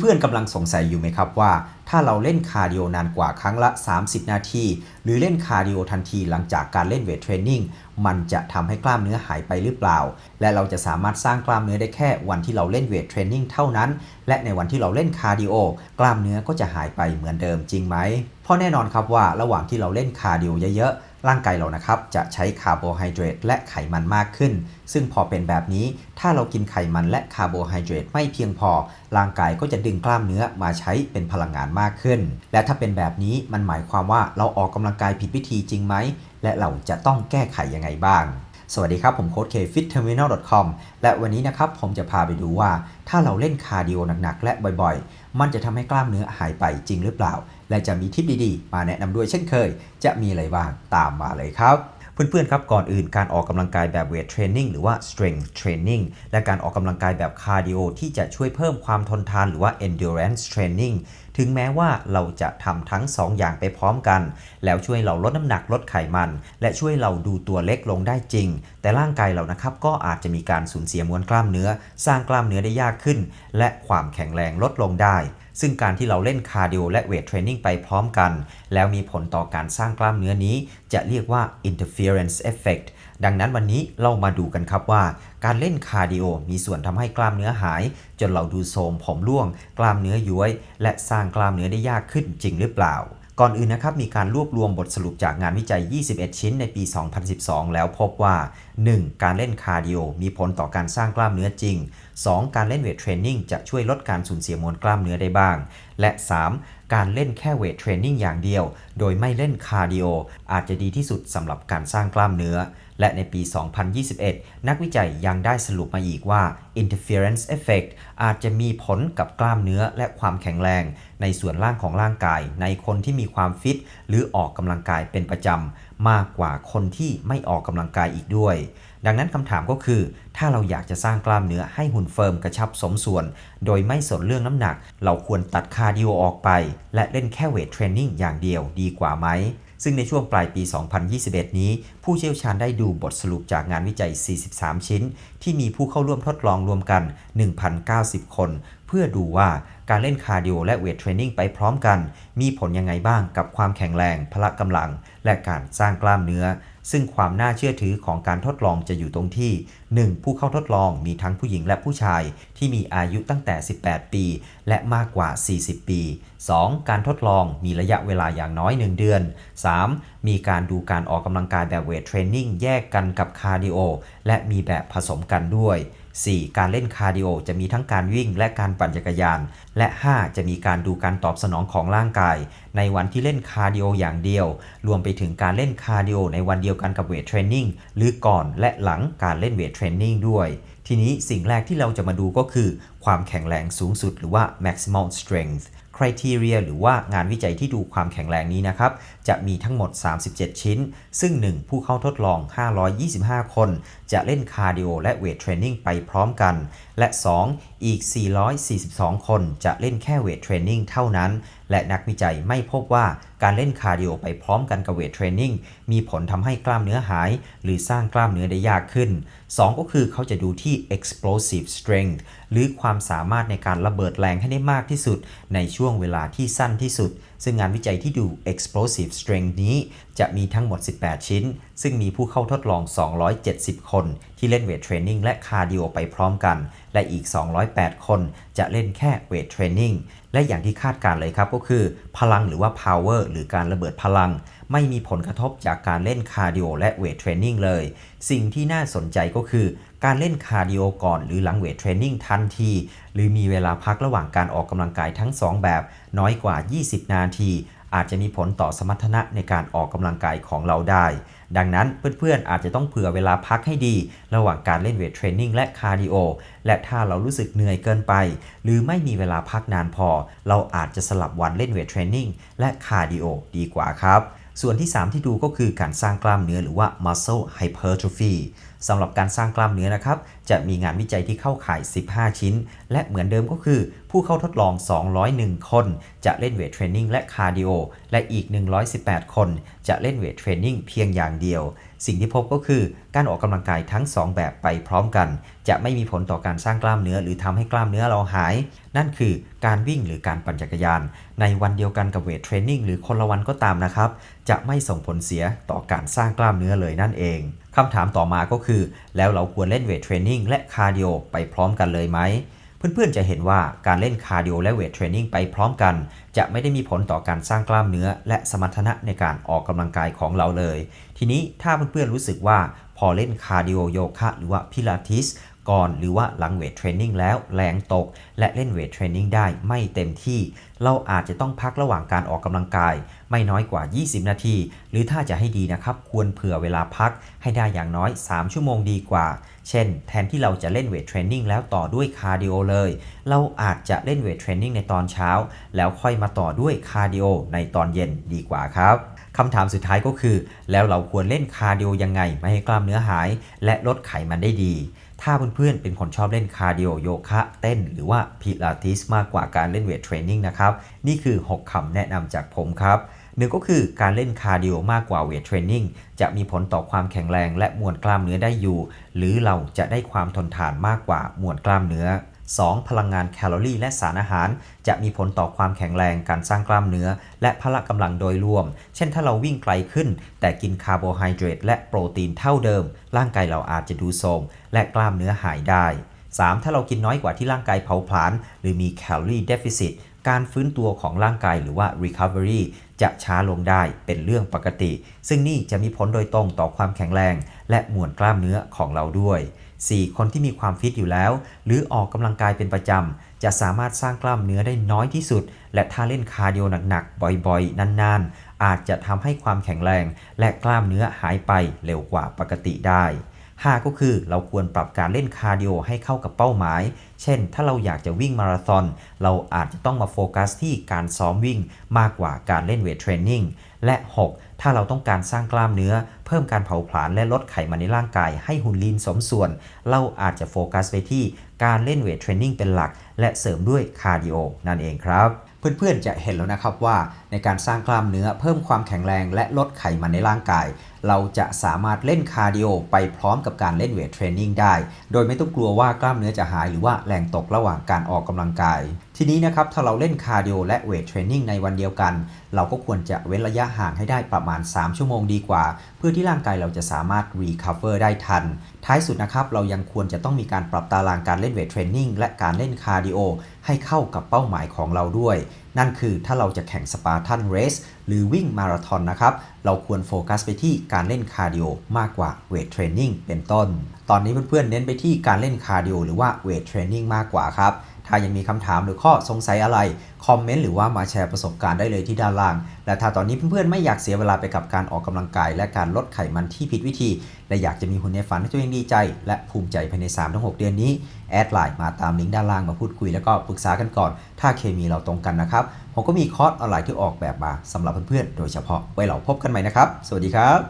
เพื่อนๆกำลังสงสัยอยู่ไหมครับว่า ถ้าเราเล่นคาร์ดิโอนานกว่าครั้งละ 30 นาที หรือเล่นคาร์ดิโอทันทีหลังจากการเล่นเวทเทรนนิ่งมันจะทำให้กล้ามเนื้อหายไปหรือเปล่า และเราจะสามารถสร้างกล้ามเนื้อได้แค่วันที่เราเล่นเวทเทรนนิ่งเท่านั้น และในวันที่เราเล่นคาร์ดิโอกล้ามเนื้อก็จะหายไปเหมือนเดิมจริงไหมเพราะแน่นอนครับว่าระหว่างที่เราเล่นคาร์ดิโอเยอะๆ ร่างกายเรานะครับจะใช้คาร์โบไฮเดรตและไขมันมากขึ้น ซึ่งพอเป็นแบบนี้ถ้าเรากินไขมันและคาร์โบไฮเดรตไม่เพียงพอ ร่างกายก็จะดึงกล้ามเนื้อมาใช้เป็นพลังงานมากขึ้น และถ้าเป็นแบบนี้มันหมายความว่าเราออกกำลังกายผิดวิธีจริงไหมและเราจะต้องแก้ไขยังไงบ้าง สวัสดีครับ ผมโค้ดเคฟิทเทอร์มิแนล.คอมและวันนี้นะครับผมจะพาไปดูว่า ถ้าเราเล่นคาร์ดิโอหนักๆ และบ่อยๆ มันจะทำให้กล้ามเนื้อหายไปจริงหรือเปล่า และจะมีทิปดีๆ มาแนะนำด้วยเช่นเคย จะมีอะไรบ้างตามมาเลยครับ เพื่อนๆครับก่อนอื่นการออกกำลังกายแบบเวทเทรนนิ่งหรือว่า strength training และการออกกำลังกายแบบคาร์ดิโอที่จะช่วยเพิ่มความทนทานหรือว่า endurance training ถึงแม้ว่าเราจะทำทั้ง 2 อย่างไปพร้อมกัน แล้วช่วยเราลดน้ำหนักลดไขมัน และช่วยเราดูตัวเล็กลงได้จริง แต่ร่างกายเรานะครับก็อาจจะมีการสูญเสียมวลกล้ามเนื้อ สร้างกล้ามเนื้อได้ยากขึ้น และความแข็งแรงลดลงได้ ซึ่งการที่เราเล่นคาร์ดิโอและเวทเทรนนิ่งไปพร้อมกัน แล้วมีผลต่อการสร้างกล้ามเนื้อนี้ จะเรียกว่า interference effect ดังนั้นวันนี้เรามาดูกันครับว่า การเล่นคาร์ดิโอมีส่วนทำให้กล้ามเนื้อหาย จนเราดูโทรมผมร่วง กล้ามเนื้อย้วย และสร้างกล้ามเนื้อได้ยากขึ้นจริงหรือเปล่า ก่อนอื่นนะครับมีการรวบรวมบทสรุปจากงานวิจัย 21 ชิ้นในปี 2012 แล้วพบว่า 1. การเล่นคาร์ดิโอมีผลต่อการสร้างกล้ามเนื้อจริง 2. การเล่นเวทเทรนนิ่งจะช่วยลดการสูญเสียมวลกล้ามเนื้อได้บ้าง และ 3. การเล่นแค่เวทเทรนนิ่งอย่างเดียว โดยไม่เล่นคาร์ดิโออาจจะดีที่สุดสำหรับการสร้างกล้ามเนื้อ และในปี 2021 นักวิจัยยังได้สรุปมาอีกว่า interference effect อาจจะมีผลกับกล้ามเนื้อและความแข็งแรง ในส่วนล่างของร่างกาย ในคนที่มีความฟิต หรือออกกำลังกายเป็นประจำมากกว่าคนที่ไม่ออกกำลังกายอีกด้วย ดังนั้นคำถามก็คือ ถ้าเราอยากจะสร้างกล้ามเนื้อให้หุ่นเฟิร์มกระชับสมส่วน โดยไม่สนเรื่องน้ำหนัก เราควรตัดคาร์ดิโอออกไป และเล่นแค่เวทเทรนนิ่งอย่างเดียวดีกว่าไหม ซึ่งในช่วงปลายปี 2021 นี้ ผู้เชี่ยวชาญได้ดูบทสรุปจากงานวิจัย 43 ชิ้น ที่มีผู้เข้าร่วมทดลองรวมกัน 1,090 คนเพื่อดูว่าการเล่นคาร์ดิโอและเวทเทรนนิ่งไปพร้อมกัน มีผลยังไงบ้างกับความแข็งแรง พละกำลัง และการสร้างกล้ามเนื้อ ซึ่งความน่าเชื่อถือของการทดลองจะอยู่ตรงที่ 1. ผู้เข้าทดลองมีทั้งผู้หญิงและผู้ชาย ที่มีอายุตั้งแต่ 18 ปี และมากกว่า 40 ปี 2. การทดลองมีระยะเวลาอย่างน้อย 1 เดือน 3. มีการดูการออกกำลังกายแบบเวทเทรนนิ่งแยกกันกับคาร์ดิโอและมีแบบผสมกันด้วย 4. การเล่นคาร์ดิโอจะมีทั้งการวิ่งและการปั่นจักรยาน และ 5. จะมีการดูการตอบสนองของร่างกาย ในวันที่เล่นคาร์ดิโออย่างเดียว รวมไปถึงการเล่นคาร์ดิโอในวันเดียวกันกับเวทเทรนนิ่งหรือก่อนและหลังการเล่นเวทเทรนนิ่งด้วย ทีนี้สิ่งแรกที่เราจะมาดูก็คือ ความแข็งแรงสูงสุดหรือว่า maximal strength criteria หรือว่างานวิจัยที่ดูความแข็งแรงนี้นะครับ จะมีทั้งหมด 37 ชิ้น ซึ่ง 1 ผู้เข้าทดลอง 525 คน จะเล่นคาร์ดิโอและเวทเทรนนิ่งไปพร้อมกัน และ 2 อีก 442 คนจะเล่นแค่เวทเทรนนิ่งเท่านั้น และนักวิจัยไม่พบว่าการเล่นคาร์ดิโอไปพร้อมกันกับเวทเทรนนิ่งมีผลทำให้กล้ามเนื้อหาย หรือสร้างกล้ามเนื้อได้ยากขึ้น 2 ก็คือเขาจะดูที่ explosive strength หรือความสามารถในการระเบิดแรงให้ได้มากที่สุด ในช่วงเวลาที่สั้นที่สุด ซึ่งงานวิจัยที่ดู explosive strength นี้จะมีทั้งหมด 18 ชิ้น ซึ่งมีผู้เข้าทดลอง 270 คน ที่เล่นเวทเทรนนิ่งและคาร์ดิโอไปพร้อมกัน และอีก 208 คนจะเล่นแค่เวทเทรนนิ่งและอย่างที่คาดการเลยครับก็คือ พลังหรือว่า power หรือการระเบิดพลัง ไม่มีผลกระทบจากการเล่นคาร์ดิโอและเวทเทรนนิ่งเลย สิ่งที่น่าสนใจก็คือ การเล่นคาร์ดิโอก่อนหรือหลังเวทเทรนนิ่งทันที หรือมีเวลาพักระหว่างการออกกำลังกายทั้ง 2 แบบ น้อยกว่า 20 นาที อาจจะมีผลต่อสมรรถนะในการออกกำลังกายของเราได้ ดังนั้นเพื่อนๆอาจจะต้องเผื่อเวลาพักให้ดี ระหว่างการเล่นเวทเทรนนิ่งและคาร์ดิโอและถ้าเรารู้สึกเหนื่อยเกินไป หรือไม่มีเวลาพักนานพอ เราอาจจะสลับวันเล่นเวทเทรนนิ่งและคาร์ดิโอดีกว่าครับ ส่วนที่ 3 ที่ดูก็คือการสร้างกล้ามเนื้อหรือว่า muscle hypertrophy สำหรับการสร้างกล้ามเนื้อนะครับ จะมีงานวิจัยที่เข้าข่าย 15 ชิ้น และเหมือนเดิมก็คือ ผู้เข้าทดลอง 201 คน จะเล่นเวทเทรนนิ่งและคาร์ดิโอและอีก 118 คน จะเล่นเวทเทรนนิ่งเพียงอย่างเดียว สิ่งที่พบก็คือการออกกำลังกายทั้ง 2 แบบไปพร้อมกัน จะไม่มีผลต่อการสร้างกล้ามเนื้อหรือทำให้กล้ามเนื้อเราหาย นั่นคือการวิ่งหรือการปั่นจักรยาน ในวันเดียวกันกับเวทเทรนนิ่งหรือคนละวันก็ตามนะครับ จะไม่ส่งผลเสียต่อการสร้างกล้ามเนื้อเลยนั่นเอง คำถามต่อมาก็คือ แล้วเราควรเล่นเวทเทรนนิ่งและคาร์ดิโอไปพร้อมกันเลยไหมเพื่อนๆจะเห็นว่าการเล่นคาร์ดิโอและเวทเทรนนิ่งไปพร้อมกัน จะไม่ได้มีผลต่อการสร้างกล้ามเนื้อ และสมรรถนะในการออกกำลังกายของเราเลย ทีนี้ถ้าเพื่อนๆรู้สึกว่าพอเล่นคาร์ดิโอโยคะหรือว่าพิลาทิส ก่อนหรือว่าหลังเวทเทรนนิ่งแล้วแรงตก และเล่นเวทเทรนนิ่งได้ไม่เต็มที่ เราอาจจะต้องพักระหว่างการออกกำลังกาย ไม่น้อยกว่า 20 นาที หรือถ้าจะให้ดีนะครับ ควรเผื่อเวลาพักให้ได้อย่างน้อย 3 ชั่วโมงดีกว่า เช่น แทนที่เราจะเล่นเวทเทรนนิ่งแล้วต่อด้วยคาร์ดิโอเลย เราอาจจะเล่นเวทเทรนนิ่งในตอนเช้า แล้วค่อยมาต่อด้วยคาร์ดิโอในตอนเย็นดีกว่าครับคำถามสุดท้ายก็คือ แล้วเราควรเล่นคาร์ดิโอยังไงไม่ให้กล้ามเนื้อหาย และลดไขมันได้ดี ถ้าเพื่อนๆเป็นคนชอบเล่นคาร์ดิโอโยคะ เต้นหรือว่าพิลาทิสมากกว่าการเล่นเวทเทรนนิ่งนะครับ นี่คือ 6คำแนะนำจากผมครับหนึ่งก็คือการเล่นคาร์ดิโอมากกว่าเวทเทรนนิ่งจะมีผลต่อความแข็งแรงและมวลกล้ามเนื้อได้อยู่ หรือเราจะได้ความทนทานมากกว่ามวลกล้ามเนื้อ 2. พลังงานแคลอรี่และสารอาหาร จะมีผลต่อความแข็งแรงการสร้างกล้ามเนื้อ และพละกำลังโดยรวม เช่นถ้าเราวิ่งไกลขึ้น แต่กินคาร์โบไฮเดรตและโปรตีนเท่าเดิม ร่างกายเราอาจจะดูโทรมและกล้ามเนื้อหายได้ 3. ถ้าเรากินน้อยกว่าที่ร่างกายเผาผลาญหรือมีแคลอรี่เดฟ i ซิตการฟื้นตัวของร่างกายหรือว่า recovery จะช้าลงได้เป็นเรื่องปกติ ซึ่งนี่จะมีผลโดยตรงต่อความแข็งแรง และมวลกล้ามเนื้อของเราด้วย 4. คนที่มีความฟิตอยู่แล้ว หรือออกกำลังกายเป็นประจำ จะสามารถสร้างกล้ามเนื้อได้น้อยที่สุด และถ้าเล่นคาร์ดิโอหนักๆ บ่อยๆ นานๆ อาจจะทำให้ความแข็งแรง และกล้ามเนื้อหายไปเร็วกว่าปกติได้ 5 ก็คือเราควรปรับการเล่นคาร์ดิโอให้เข้ากับเป้าหมาย เช่น ถ้าเราอยากจะวิ่งมาราธอน เราอาจจะต้องมาโฟกัสที่การซ้อมวิ่งมากกว่าการเล่นเวทเทรนนิ่ง และ 6 ถ้าเราต้องการสร้างกล้ามเนื้อ เพิ่มการเผาผลาญและลดไขมันในร่างกายให้หุ่นลีนสมส่วน เราอาจจะโฟกัสไปที่การเล่นเวทเทรนนิ่งเป็นหลัก และเสริมด้วยคาร์ดิโอนั่นเองครับ เพื่อนๆจะเห็นแล้วนะครับว่าในการสร้างกล้ามเนื้อเพิ่มความแข็งแรงและลดไขมันในร่างกาย เราจะสามารถเล่นคาร์ดิโอไปพร้อมกับการเล่นเวทเทรนนิ่งได้ โดยไม่ต้องกลัวว่ากล้ามเนื้อจะหายหรือว่าแรงตกระหว่างการออกกำลังกาย ทีนี้นะครับถ้าเราเล่นคาร์ดิโอและเวทเทรนนิ่งในวันเดียวกัน เราก็ควรจะเว้นระยะห่างให้ได้ประมาณ 3 ชั่วโมงดีกว่า เพื่อที่ร่างกายเราจะสามารถรีคาเวอร์ได้ทัน ท้ายสุดนะครับเรายังควรจะต้องมีการปรับตารางการเล่นเวทเทรนนิ่งและการเล่นคาร์ดิโอให้เข้ากับเป้าหมายของเราด้วย นั่นคือถ้าเราจะแข่งสปาร์ทันเรสหรือวิ่งมาราธอนนะครับ เราควรโฟกัสไปที่การเล่นคาร์ดิโอมากกว่าเวทเทรนนิ่งเป็นต้น ตอนนี้เพื่อนๆเน้นไปที่การเล่นคาร์ดิโอหรือว่าเวทเทรนนิ่งมากกว่าครับ ถ้ายังมีคำถามหรือข้อสงสัยอะไร คอมเมนต์หรือว่ามาแชร์ประสบการณ์ได้เลยที่ด้านล่าง และถ้าตอนนี้เพื่อนๆไม่อยากเสียเวลาไปกับการออกกำลังกาย และการลดไขมันที่ผิดวิธี และอยากจะมีหุ่นในฝันให้ตัวเองดีใจ และภูมิใจภายใน 3-6 เดือนนี้ แอดไลน์มาตามลิงก์ด้านล่างมาพูดคุยแล้วก็ปรึกษากันก่อน ถ้าเคมีเราตรงกันนะครับ ผมก็มีคอร์สออนไลน์ที่ออกแบบมาสำหรับเพื่อนๆ โดยเฉพาะไว้เราพบกันใหม่นะครับ สวัสดีครับ